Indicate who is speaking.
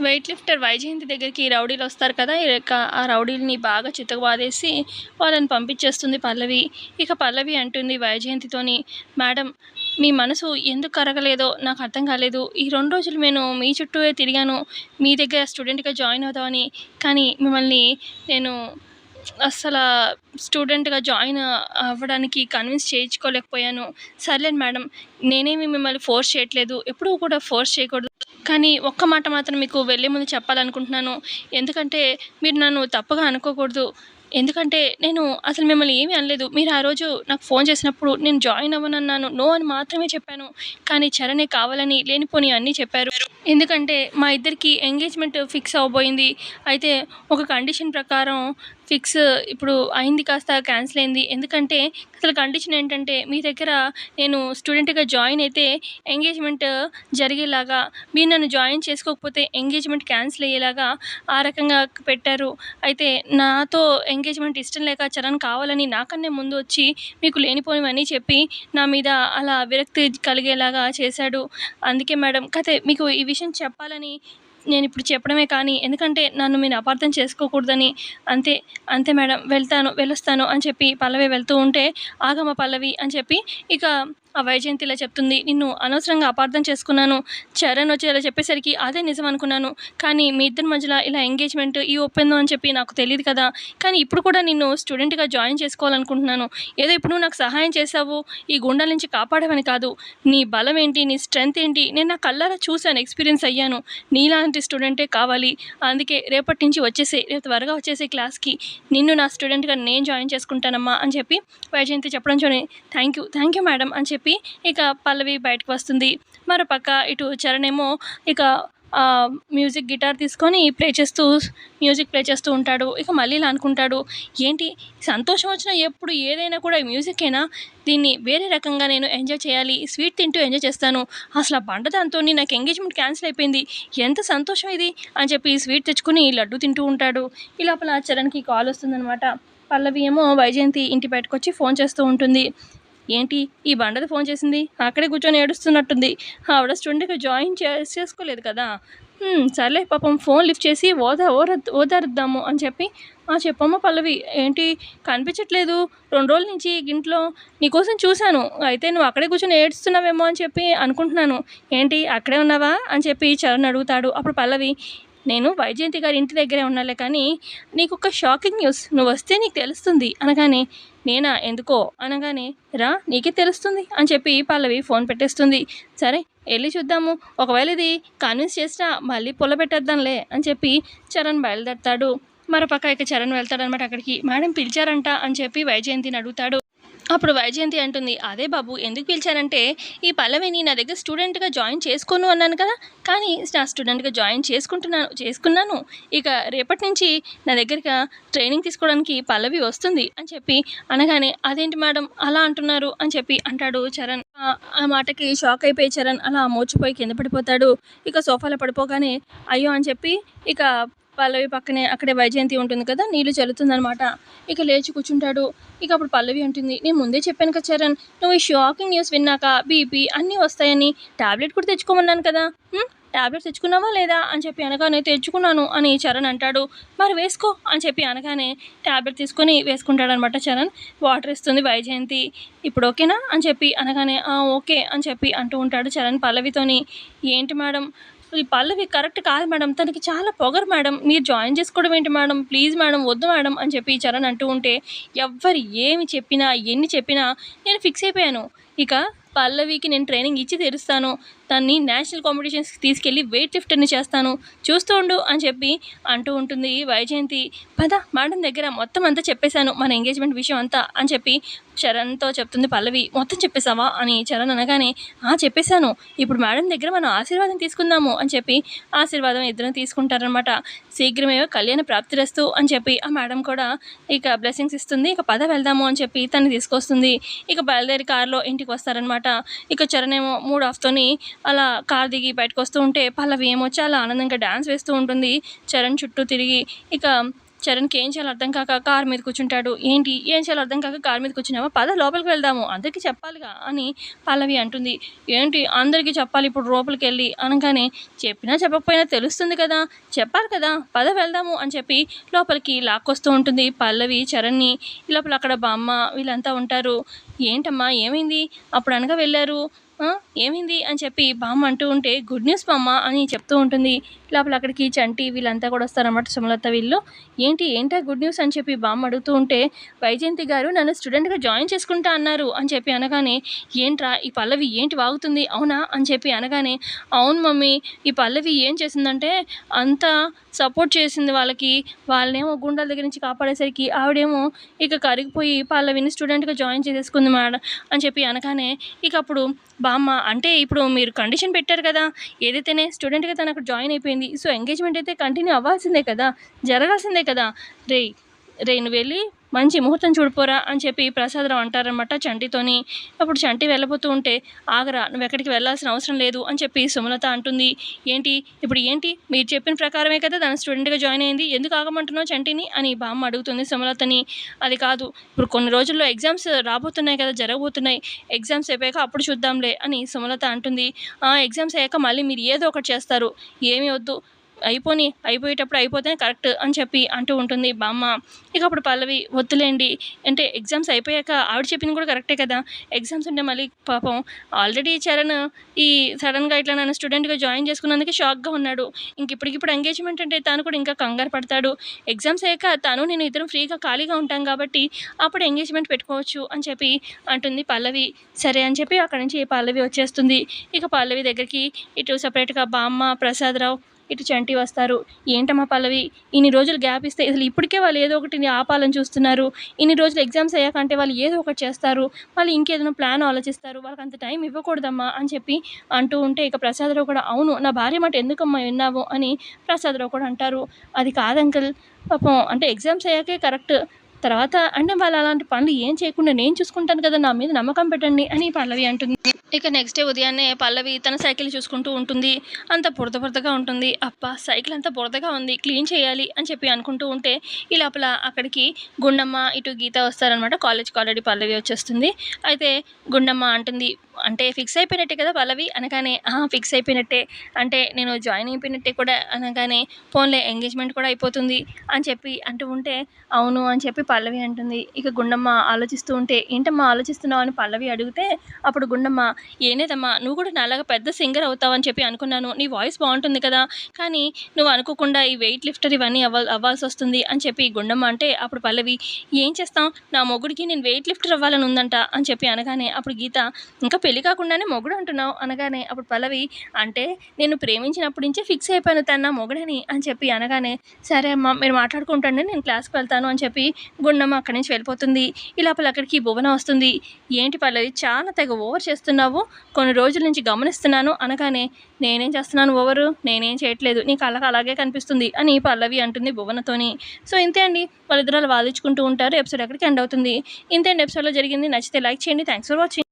Speaker 1: Weight lifter Vyjayanthi దగ్గరికి రౌడీలు వస్తారు కదా ఇక ఆ రౌడీలని బాగా చితకబాదేసి వాళ్ళని పంపించేస్తుంది పల్లవి. ఇక పల్లవి అంటుంది వైజయంతితోని మేడం మీ మనసు ఎందుకు కరగలేదో నాకు అర్థం కాలేదు. ఈ రెండు రోజులు నేను మీ చుట్టూ తిరిగాను. మీ దగ్గర స్టూడెంట్గా జాయిన్ అవుదామని. కానీ మిమ్మల్ని నేను అస్సలు స్టూడెంట్గా జాయిన్ అవ్వడానికి కన్విన్స్ చేయించుకోలేకపోయాను. సర్లేదు మేడం నేనేమి మిమ్మల్ని ఫోర్స్ చేయట్లేదు ఎప్పుడూ కూడా ఫోర్స్ చేయకూడదు. కానీ ఒక్క మాట మాత్రం మీకు వెళ్ళే ముందు చెప్పాలనుకుంటున్నాను. ఎందుకంటే మీరు నన్ను తప్పుగా అనుకోకూడదు. ఎందుకంటే నేను అసలు మిమ్మల్ని ఏమీ అనలేదు. మీరు ఆ రోజు నాకు ఫోన్ చేసినప్పుడు నేను జాయిన్ అవ్వనన్నాను. నో అని మాత్రమే చెప్పాను. కానీ చరణే కావాలని లేనిపోని అన్నీ చెప్పారు. ఎందుకంటే మా ఇద్దరికి ఎంగేజ్మెంట్ ఫిక్స్ అవ్వబోయింది. అయితే ఒక కండిషన్ ప్రకారం ఫిక్స్ ఇప్పుడు అయింది కాస్త క్యాన్సిల్ అయింది. ఎందుకంటే అసలు కండిషన్ ఏంటంటే మీ దగ్గర నేను స్టూడెంట్గా జాయిన్ అయితే ఎంగేజ్మెంట్ జరిగేలాగా మీరు నన్ను జాయిన్ చేసుకోకపోతే ఎంగేజ్మెంట్ క్యాన్సిల్ అయ్యేలాగా ఆ రకంగా పెట్టారు. అయితే నాతో ఎంగేజ్మెంట్ ఇష్టం లేక చరణ్ కావాలని నాకన్నే ముందు వచ్చి మీకు లేనిపోనివన్నీ చెప్పి నా మీద అలా విరక్తి కలిగేలాగా చేశాడు. అందుకే మేడం కథ మీకు ఈ విషయం చెప్పాలని నేను ఇప్పుడు చెప్పడమే కానీ ఎందుకంటే నన్ను మీరు అపార్థం చేసుకోకూడదని అంతే అంతే మేడం వెళ్తాను వెళ్ళొస్తాను అని చెప్పి పల్లవి వెళ్తూ ఉంటే ఆగమ పల్లవి అని చెప్పి ఇక ఆ వైజయంతి ఇలా చెప్తుంది నిన్ను అనవసరంగా అపార్థం చేసుకున్నాను. చరణ్ వచ్చి ఇలా చెప్పేసరికి అదే నిజం అనుకున్నాను. కానీ మీ ఇద్దరి మధ్యలో ఇలా ఎంగేజ్మెంట్ ఈ ఒప్పందం అని చెప్పి నాకు తెలియదు కదా. కానీ ఇప్పుడు కూడా నిన్ను స్టూడెంట్గా జాయిన్ చేసుకోవాలనుకుంటున్నాను. ఏదో ఇప్పుడు నువ్వు నాకు సహాయం చేసావు ఈ గుండాల నుంచి కాపాడమని కాదు. నీ బలం ఏంటి? నీ స్ట్రెంగ్త్ ఏంటి? నేను నా కళ్ళారా చూశాను ఎక్స్పీరియన్స్ అయ్యాను. నీలాంటి స్టూడెంటే కావాలి. అందుకే రేపటి నుంచి వచ్చేసే రేపు త్వరగా వచ్చేసే క్లాస్కి నిన్ను నా స్టూడెంట్గా నేను జాయిన్ చేసుకుంటానమ్మా అని చెప్పి వైజయంతి చెప్పడం చూడండి thank you thank you madam అని చెప్పి చెప్పి ఇక పల్లవి బయటకు వస్తుంది. మరోపక్క ఇటు చరణ్ ఏమో ఇక మ్యూజిక్ గిటార్ తీసుకొని ప్లే చేస్తూ మ్యూజిక్ ప్లే చేస్తూ ఉంటాడు. ఇక మళ్ళీ ఇలా అనుకుంటాడు ఏంటి సంతోషం వచ్చినా ఎప్పుడు ఏదైనా కూడా మ్యూజికేనా దీన్ని వేరే రకంగా నేను ఎంజాయ్ చేయాలి స్వీట్ తింటూ ఎంజాయ్ చేస్తాను. అసలు ఆ బండదాంతో నాకు ఎంగేజ్మెంట్ క్యాన్సిల్ అయిపోయింది. ఎంత సంతోషం ఇది? అని చెప్పి స్వీట్ తెచ్చుకొని లడ్డు తింటూ ఉంటాడు. ఈ లోపల చరణ్కి కాల్ వస్తుందన్నమాట. పల్లవి ఏమో వైజయంతి ఇంటి బయటకు వచ్చి ఫోన్ చేస్తూ ఉంటుంది. ఏంటి ఈ బండది ఫోన్ చేసింది? అక్కడే కూర్చొని ఏడుస్తున్నట్టుంది. ఆవిడ స్టూడెంట్గా జాయిన్ చేసుకోలేదు కదా. సర్లే పాపం ఫోన్ లిఫ్ట్ చేసి ఓదా ఓర ఓదారుద్దాము అని చెప్పి "ఆ, చెప్పమ్మ పల్లవి ఏంటి కనిపించట్లేదు? రెండు రోజుల నుంచి ఇంట్లో నీకోసం చూశాను. అయితే నువ్వు అక్కడే కూర్చొని ఏడుస్తున్నావేమో అని చెప్పి అనుకుంటున్నాను. ఏంటి అక్కడే ఉన్నావా? అని చెప్పి చరణ్ అడుగుతాడు. అప్పుడు పల్లవి నేను వైజయంతి గారి ఇంటి దగ్గరే ఉన్నాలే కానీ నీకు ఒక షాకింగ్ న్యూస్. నువ్వు వస్తే నీకు తెలుస్తుంది. అనగానే నేనా? ఎందుకో? అనగానే రా నీకే తెలుస్తుంది అని చెప్పి పల్లవి ఫోన్ పెట్టేస్తుంది. సరే వెళ్ళి చూద్దాము. ఒకవేళ ఇది కన్విన్స్ చేసినా మళ్ళీ పొల పెట్టేద్దాంలే అని చెప్పి చరణ్ బయలుదేరతాడు. మరోపక్క ఇక చరణ్ వెళ్తాడనమాట అక్కడికి. మేడం పిలిచారంట అని చెప్పి వైజయంతిని అడుగుతాడు. అప్పుడు వైజయంతి అంటుంది అదే బాబు ఎందుకు పిలిచారంటే ఈ పల్లవిని నా దగ్గర స్టూడెంట్గా జాయిన్ చేసుకోను అన్నాను కదా కానీ నా స్టూడెంట్గా జాయిన్ చేసుకుంటున్నాను చేసుకున్నాను. ఇక రేపటి నుంచి నా దగ్గరగా ట్రైనింగ్ తీసుకోవడానికి పల్లవి వస్తుంది అని చెప్పి అనగానే అదేంటి మేడం అలా అంటున్నారు అని చెప్పి అంటాడు చరణ్. ఆ- ఆ మాటకి షాక్ అయిపోయి చరణ్ అలా మోచిపోయి కింద పడిపోతాడు. ఇక సోఫాలో పడిపోగానే అయ్యో అని చెప్పి ఇక పల్లవి పక్కనే అక్కడే వైజయంతి ఉంటుంది కదా నీళ్ళు చల్లుతుందనమాట ఇక లేచి కూర్చుంటాడు. ఇక అప్పుడు పల్లవి ఉంటుంది నేను ముందే చెప్పాను కదా చరణ్ నువ్వు ఈ షాకింగ్ న్యూస్ విన్నాక బీపీ అన్నీ వస్తాయని టాబ్లెట్ కూడా తెచ్చుకోమన్నాను కదా. టాబ్లెట్ తెచ్చుకున్నావా లేదా? అని చెప్పి అనగానే తెచ్చుకున్నాను అని చరణ్ అంటాడు. మరి వేసుకో అని చెప్పి అనగానే టాబ్లెట్ తీసుకొని వేసుకుంటాడనమాట చరణ్. వాటర్ ఇస్తుంది వైజయంతి. ఇప్పుడు ఓకేనా? అని చెప్పి అనగానే ఓకే అని చెప్పి అంటూ ఉంటాడు చరణ్ పల్లవితోని. ఏంటి మేడం? ఈ పల్లవి కరెక్ట్ కాదు మేడం. తనకి చాలా పొగరు మేడం. మీరు జాయిన్ చేసుకోవడం ఏంటి మేడం? ప్లీజ్ మేడం వద్దు మేడం అని చెప్పి చరణ్ అంటూ ఉంటే ఎవ్వరు ఏమి చెప్పినా ఎన్ని చెప్పినా నేను ఫిక్స్ అయిపోయాను. ఇక పల్లవికి నేను ట్రైనింగ్ ఇచ్చి తెరుస్తాను. తన్ని నేషనల్ కాంపిటీషన్స్కి తీసుకెళ్ళి వెయిట్ లిఫ్టర్ని చేస్తాను. చూస్తూ ఉండు అని చెప్పి అంటూ ఉంటుంది వైజయంతి. పద మేడం దగ్గర మొత్తం అంతా చెప్పేశాను మన ఎంగేజ్మెంట్ విషయం అంతా అని చెప్పి చరణ్తో చెప్తుంది పల్లవి. మొత్తం చెప్పేశావా? అని చరణ్ అనగానే ఆ చెప్పేశాను. ఇప్పుడు మేడం దగ్గర మనం ఆశీర్వాదం తీసుకుందాము అని చెప్పి ఆశీర్వాదం ఇద్దరం తీసుకుంటారనమాట శీఘ్రమే కళ్యాణ ప్రాప్తిరస్తు అని చెప్పి ఆ మేడం కూడా ఇక బ్లెస్సింగ్స్ ఇస్తుంది. ఇక పద వెళ్దాము అని చెప్పి తను తీసుకొస్తుంది. ఇక బయలుదేరి కారులో ఇంటికి వస్తారనమాట ఇక చరణ్ ఏమో మూడ్ ఆఫ్తోని అలా కార్ దిగి బయటకు వస్తూ ఉంటే పల్లవి ఏమో చాలా ఆనందంగా డ్యాన్స్ వేస్తూ ఉంటుంది. చరణ్ చుట్టూ తిరిగి ఇక చరణ్కి ఏం చేయాలో అర్థం కాక కారు మీద కూర్చుంటాడు. ఏంటి? ఏం చేయాలో అర్థం కాక కారు మీద కూర్చున్నావా? పద లోపలికి వెళ్దాము. అందరికీ చెప్పాలిగా అని పల్లవి అంటుంది. ఏంటి? అందరికీ చెప్పాలి ఇప్పుడు లోపలికి వెళ్ళి అనగానే చెప్పినా చెప్పకపోయినా తెలుస్తుంది కదా. చెప్పాలి కదా. పద వెళ్దాము అని చెప్పి లోపలికి లాక్కొస్తూ ఉంటుంది పల్లవి చరణ్ని. ఈ లోపల అక్కడ బామ్మ వీళ్ళంతా ఉంటారు. ఏంటమ్మా? ఏమైంది? అప్పుడు అనగా వెళ్ళారు. ఏమైంది అని చెప్పి బామ్మ అంటూ ఉంటే గుడ్ న్యూస్ బామ్మ అని చెప్తూ ఉంటుంది. లోపల అక్కడికి చంటి వీళ్ళంతా కూడా వస్తారన్నమాట సుమలత వీళ్ళు. ఏంటి ఏంటా గుడ్ న్యూస్ అని చెప్పి బామ్మ అడుగుతూ ఉంటే వైజయంతి గారు నన్ను స్టూడెంట్గా జాయిన్ చేసుకుంటా అన్నారు అని చెప్పి అనగానే ఏంట్రా ఈ పల్లవి ఏంటి వాగుతుంది? అవునా? అని చెప్పి అనగానే అవును మమ్మీ ఈ పల్లవి ఏం చేసిందంటే అంతా సపోర్ట్ చేసింది వాళ్ళకి. వాళ్ళనేమో గుండెల దగ్గర నుంచి కాపాడేసరికి ఆవిడేమో ఇక కరిగిపోయి పల్లవిని స్టూడెంట్గా జాయిన్ చేసేసుకుంది మేడం అని చెప్పి అనగానే ఇక అప్పుడు బామ్మ. అంటే ఇప్పుడు మీరు కండిషన్ పెట్టారు కదా ఏదైతేనే స్టూడెంట్గా తను అక్కడ జాయిన్ అయిపోయింది. సో ఎంగేజ్మెంట్ అయితే కంటిన్యూ అవ్వాల్సిందే కదా జరగాల్సిందే కదా. రే రే నువ్వు వెళ్ళి మంచి ముహూర్తం చూడిపోరా అని చెప్పి ప్రసాదరావు అంటారనమాట చంటితోని. అప్పుడు చంటి వెళ్ళబోతూ ఉంటే ఆగరా నువ్వు ఎక్కడికి వెళ్ళాల్సిన అవసరం లేదు అని చెప్పి సుమలత అంటుంది. ఏంటి? ఇప్పుడు ఏంటి? మీరు చెప్పిన ప్రకారమే కదా తన స్టూడెంట్గా జాయిన్ అయింది. ఎందుకు ఆగమంటున్నావు చంటిని? అని బామ్మ అడుగుతుంది సుమలతని. అది కాదు ఇప్పుడు కొన్ని రోజుల్లో ఎగ్జామ్స్ రాబోతున్నాయి కదా జరగబోతున్నాయి. ఎగ్జామ్స్ అయిపోయాక అప్పుడు చూద్దాంలే అని సుమలత అంటుంది. "ఆ, ఎగ్జామ్స్ అయ్యాక మళ్ళీ మీరు ఏదో ఒకటి చేస్తారు. ఏమీ వద్దు. అయిపోని అయిపోయేటప్పుడు అయిపోతేనే కరెక్ట్ అని చెప్పి అంటూ ఉంటుంది బామ్మ. ఇక అప్పుడు పల్లవి వద్దులేండి అంటే ఎగ్జామ్స్ అయిపోయాక ఆవిడ చెప్పింది కూడా కరెక్టే కదా. ఎగ్జామ్స్ ఉంటే మళ్ళీ పాపం ఆల్రెడీ చరణ్ ఈ సడన్గా ఇట్లా నన్ను స్టూడెంట్గా జాయిన్ చేసుకున్నందుకే షాక్గా ఉన్నాడు. ఇంక ఇప్పటికిప్పుడు ఎంగేజ్మెంట్ అంటే తాను కూడా ఇంకా కంగారు పడతాడు. ఎగ్జామ్స్ అయ్యాక తను నేను ఇద్దరం ఫ్రీగా ఖాళీగా ఉంటాం కాబట్టి అప్పుడు ఎంగేజ్మెంట్ పెట్టుకోవచ్చు అని చెప్పి అంటుంది పల్లవి. సరే అని చెప్పి అక్కడి నుంచి పల్లవి వచ్చేస్తుంది. ఇక పల్లవి దగ్గరికి ఇటు సపరేట్గా బామ్మ ప్రసాదరావు ఇటు చంటి వస్తారు. ఏంటమ్మా పల్లవి? ఇన్ని రోజులు గ్యాప్ ఇస్తే అసలు ఇప్పటికే వాళ్ళు ఏదో ఒకటి ఆపాలని చూస్తున్నారు. ఇన్ని రోజులు ఎగ్జామ్స్ అయ్యాక అంటే వాళ్ళు ఏదో ఒకటి చేస్తారు. వాళ్ళు ఇంకేదైనా ప్లాన్ ఆలోచిస్తారు. వాళ్ళకి అంత టైం ఇవ్వకూడదమ్మా అని చెప్పి అంటూ ఉంటే ఇక ప్రసాదరావు కూడా అవును నా భార్య మాట ఎందుకమ్మా విన్నావు? అని ప్రసాదరావు కూడా అంటారు. అది కాదు అంకుల్ పాపం అంటే ఎగ్జామ్స్ అయ్యాకే కరెక్ట్. తర్వాత అంటే వాళ్ళు అలాంటి పనులు ఏం చేయకుండా నేను చూసుకుంటాను కదా నా మీద నమ్మకం పెట్టండి అని పల్లవి అంటుంది. ఇక నెక్స్ట్ డే ఉదయాన్నే పల్లవి తన సైకిల్ చూసుకుంటూ ఉంటుంది. అంత బురద బురదగా ఉంటుంది. అప్ప సైకిల్ అంత బురదగా ఉంది క్లీన్ చేయాలి అని చెప్పి అనుకుంటూ ఉంటే ఈ లోపల అక్కడికి గుండమ్మ ఇటు గీత వస్తారనమాట కాలేజ్కి ఆల్రెడీ పల్లవి వచ్చేస్తుంది. అయితే గుండమ్మ అంటుంది అంటే ఫిక్స్ అయిపోయినట్టే కదా పల్లవి? అనగానే ఫిక్స్ అయిపోయినట్టే. అంటే నేను జాయిన్ అయిపోయినట్టే కూడా అనగానే ఫోన్లో ఎంగేజ్మెంట్ కూడా అయిపోతుంది అని చెప్పి అంటూ ఉంటే అవును అని చెప్పి పల్లవి అంటుంది. ఇక గుండమ్మ ఆలోచిస్తూ ఉంటే ఏంటమ్మా ఆలోచిస్తున్నావు? అని పల్లవి అడిగితే అప్పుడు గుండమ్మ ఏనేదమ్మా నువ్వు కూడా నాలాగా పెద్ద సింగర్ అవుతావని చెప్పి అనుకున్నాను. నీ వాయిస్ బాగుంటుంది కదా. కానీ నువ్వు అనుకోకుండా ఈ వెయిట్ లిఫ్టర్ ఇవన్నీ అవ్వ అవ్వాల్సి వస్తుంది అని చెప్పి గుండమ్మ అంటే అప్పుడు పల్లవి ఏం చేస్తాం నా మొగుడికి నేను వెయిట్ లిఫ్టర్ అవ్వాలని ఉందంట అని చెప్పి అనగానే అప్పుడు గీత ఇంకా పెళ్ళి కాకుండానే మొగుడు అంటున్నావు అనగానే అప్పుడు పల్లవి అంటే నేను ప్రేమించినప్పటి నుంచే ఫిక్స్ అయిపోయాను తన నా మొగుడని అని చెప్పి అనగానే సరే అమ్మా మీరు మాట్లాడుకుంటాండి నేను క్లాస్కి వెళ్తాను అని చెప్పి గుండమ్మ అక్కడి నుంచి వెళ్ళిపోతుంది. ఈ లోపల అక్కడికి భువన వస్తుంది. ఏంటి పల్లవి చాలా తెగ ఓవర్ చేస్తున్నావు కొన్ని రోజుల నుంచి గమనిస్తున్నాను అనగానే నేనేం చేస్తున్నాను ఓవరు? నేనేం చేయట్లేదు నీ కళ్ళకు అలాగే కనిపిస్తుంది అని పల్లవి అంటుంది భువనతోని. సో ఇంతే అండి. వాళ్ళిద్దరు అలా వాదించుకుంటూ ఉంటారు. ఎపిసోడ్ ఎక్కడికి ఎండ్ అవుతుంది. ఇంతే అండి. ఎపిసోడ్లో జరిగింది నచ్చితే లైక్ చేయండి. Thanks for watching.